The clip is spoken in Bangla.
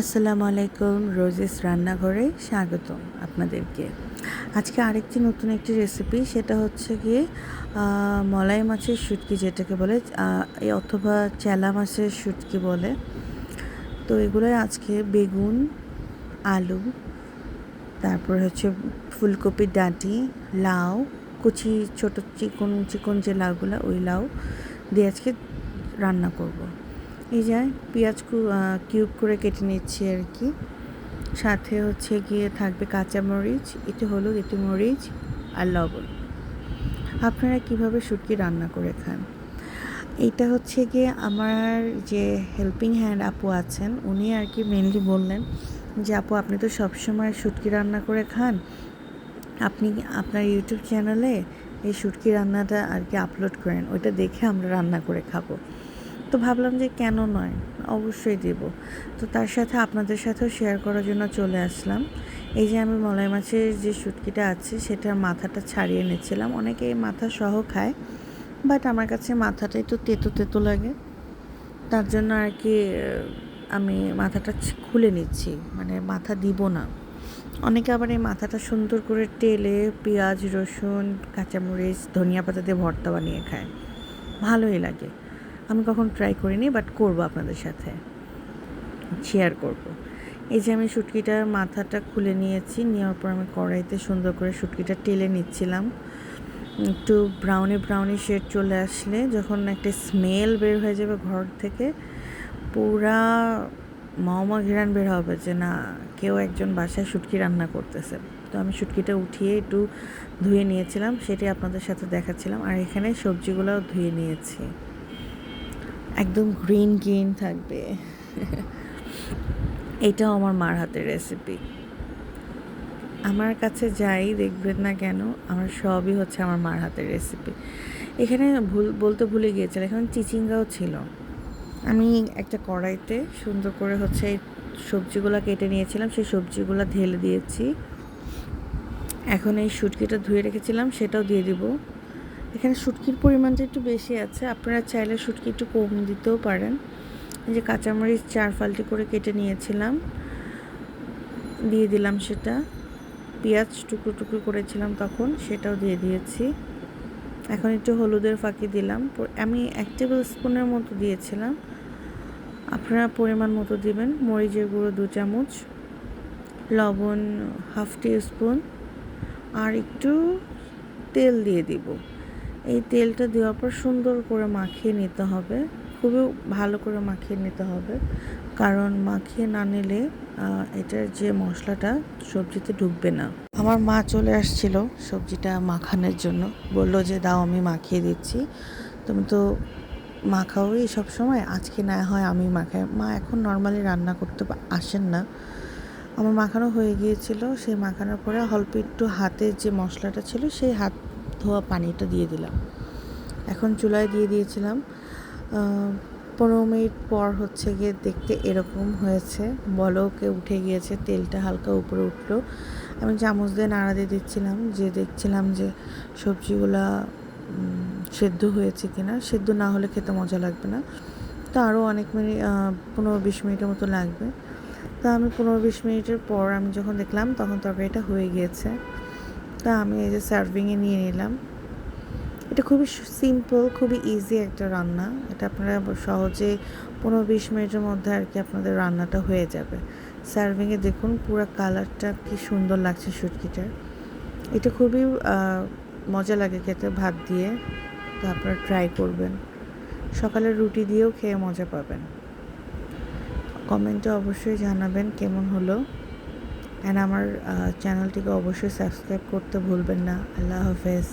আসসালামু আলাইকুম রোজেস রান্নাঘরে স্বাগতম আপনাদেরকে আজকে আরেকটি নতুন একটি রেসিপি সেটা হচ্ছে গিয়ে মলাই মাছের শুটকি যেটাকে বলে অথবা চেলা মাছের শুটকি বলে তো এগুলোই আজকে বেগুন, আলু, তারপর হচ্ছে ফুলকপির ডাঁটি, লাউ, কুচি, ছোটো চিকন চিকন যে লাউগুলো, ওই লাউ দিয়ে আজকে রান্না করব। এই যে পেঁয়াজ কিউব করে কেটে নিচ্ছি আর কি। সাথে হচ্ছে গিয়ে থাকবে কাঁচামরিচ এটি হলুদ, একটু মরিচ আর লবণ। আপনারা কীভাবে শুটকি রান্না করে খান? এইটা হচ্ছে গিয়ে আমার যে হেল্পিং হ্যান্ড আপু আছেন, উনি আর কি মেনলি বললেন যে, আপু, আপনি তো সবসময় শুটকি রান্না করে খান। আপনি, আপনার ইউটিউব চ্যানেলে এই শুটকি রান্নাটা আর কি আপলোড করেন। ওইটা দেখে আমরা রান্না করে খাব। তো ভাবলাম যে কেন নয়? অবশ্যই দেব। তো তার সাথে আপনাদের সাথেও শেয়ার করার জন্য চলে আসলাম। এই যে আমি মলাই মাছের যে শুটকিটা আছে, সেটার মাথাটা ছাড়িয়ে নিচ্ছিলাম অনেকে এই মাথা সহ খায় বাট আমার কাছে মাথাটা একটু তেতো তেতো লাগে। তার জন্য আর কি আমি মাথাটা খুলে নিচ্ছি। মানে মাথা দিব না। অনেকে আবার এই মাথাটা সুন্দর করে তেলে পেঁয়াজ, রসুন, কাঁচামরিচ, ধনিয়া পাতা দিয়ে ভর্তা বানিয়ে খায়। ভালোই লাগে। আমি কখন ট্রাই করিনি বাট করব আপনাদের সাথে। শেয়ার করব। এই যে আমি শুটকিটার মাথাটা খুলে নিয়েছি, নেওয়ার পর আমি কড়াইতে সুন্দর করে শুটকিটা টেলে নিচ্ছিলাম। একটু ব্রাউনি ব্রাউনি শেড চলে আসলে, যখন একটা স্মেল বের হয়ে যাবে ঘর থেকে, পুরা মামা ঘেরান বের হবে যে না, কেউ একজন বাসায় শুটকি রান্না করতেছে। তো আমি শুটকিটা উঠিয়ে একটু ধুয়ে নিয়েছিলাম সেটি আপনাদের সাথে দেখাচ্ছিলাম। আর এখানে সবজিগুলোও ধুয়ে নিয়েছি। একদম গ্রিন গ্রিন থাকবে। এটাও আমার মার হাতের রেসিপি আমার কাছে যাই, দেখবেন না কেন, আমার সবই হচ্ছে আমার মার হাতের রেসিপি এখানে ভুল, বলতে ভুলে গিয়েছিলাম এখানে চিচিঙ্গাও ছিল। আমি একটা কড়াইতে সুন্দর করে হচ্ছে সবজিগুলো কেটে নিয়েছিলাম, সেই সবজিগুলো ঢেলে দিয়েছি। এখন এই শুটকিটা ধুয়ে রেখেছিলাম, সেটাও দিয়ে দিব। এখানে শুটকির পরিমাণটা একটু বেশি আছে। আপনারা চাইলে শুটকি একটু কম দিতেও পারেন। যে কাঁচামরিচ চার ফালটি করে কেটে নিয়েছিলাম। দিয়ে দিলাম সেটা। পেঁয়াজ টুকরো টুকরো করেছিলাম তখন, সেটাও দিয়ে দিয়েছি। এখন একটু হলুদের ফাঁকি দিলাম। আমি এক টেবিল স্পুনের মতো দিয়েছিলাম। আপনারা পরিমাণ মতো দিবেন। মরিচের গুঁড়ো দু চামচ। লবণ হাফ টি স্পুন। আর একটু তেল দিয়ে দিব। এই তেলটা দেওয়ার পর সুন্দর করে মাখিয়ে নিতে হবে। খুবই ভালো করে মাখিয়ে নিতে হবে। কারণ মাখিয়ে না নিলে এটার যে মশলাটা, সবজিতে ঢুকবে না। আমার মা চলে আসছিল সবজিটা মাখানোর জন্য। বলল যে, দাও, আমি মাখিয়ে দিচ্ছি। তুমি তো মাখাওই সব সময় আজকে না হয় আমি মাখাই। মা এখন নর্মালি রান্না করতে আসেন না। আমার মাখানো হয়ে গিয়েছিল। সেই মাখানোর পরে অল্প একটু হাতের যে মশলাটা ছিল, সেই হাত ধোয়া পানিটা দিয়ে দিলাম। এখন চুলায় দিয়ে দিয়েছিলাম। পনেরো মিনিট পর হচ্ছে গিয়ে দেখতে এরকম হয়েছে। বলকে উঠে গিয়েছে, তেলটা হালকা উপরে উঠল। আমি চামচ দিয়ে নাড়া দিয়ে দিচ্ছিলাম যে দেখছিলাম যে সবজিগুলা সেদ্ধ হয়েছে কিনা। সেদ্ধ না হলে খেতে মজা লাগবে না। তো আরও অনেক মিনিট পনেরো বিশ মিনিটের মতো লাগবে। তা আমি পনেরো বিশ মিনিটের পর আমি যখন দেখলাম তখন তরকারিটা হয়ে গিয়েছে। তা আমি এই যে সার্ভিংয়ে নিয়ে নিলাম। এটা খুবই সিম্পল খুবই ইজি একটা রান্না। এটা আপনারা সহজে পনেরো বিশ মিনিটের মধ্যে আর কি আপনাদের রান্নাটা হয়ে যাবে। সার্ভিংয়ে দেখুন পুরো কালারটা কি সুন্দর লাগছে শুটকিটার এটা খুবই মজা লাগে খেতে ভাত দিয়ে। তো আপনারা ট্রাই করবেন। সকালে রুটি দিয়েও খেয়ে মজা পাবেন। কমেন্টে অবশ্যই জানাবেন কেমন হলো। অ্যান্ড আমার চ্যানেলটিকে অবশ্যই সাবস্ক্রাইব করতে ভুলবেন না। আল্লাহ হাফেজ।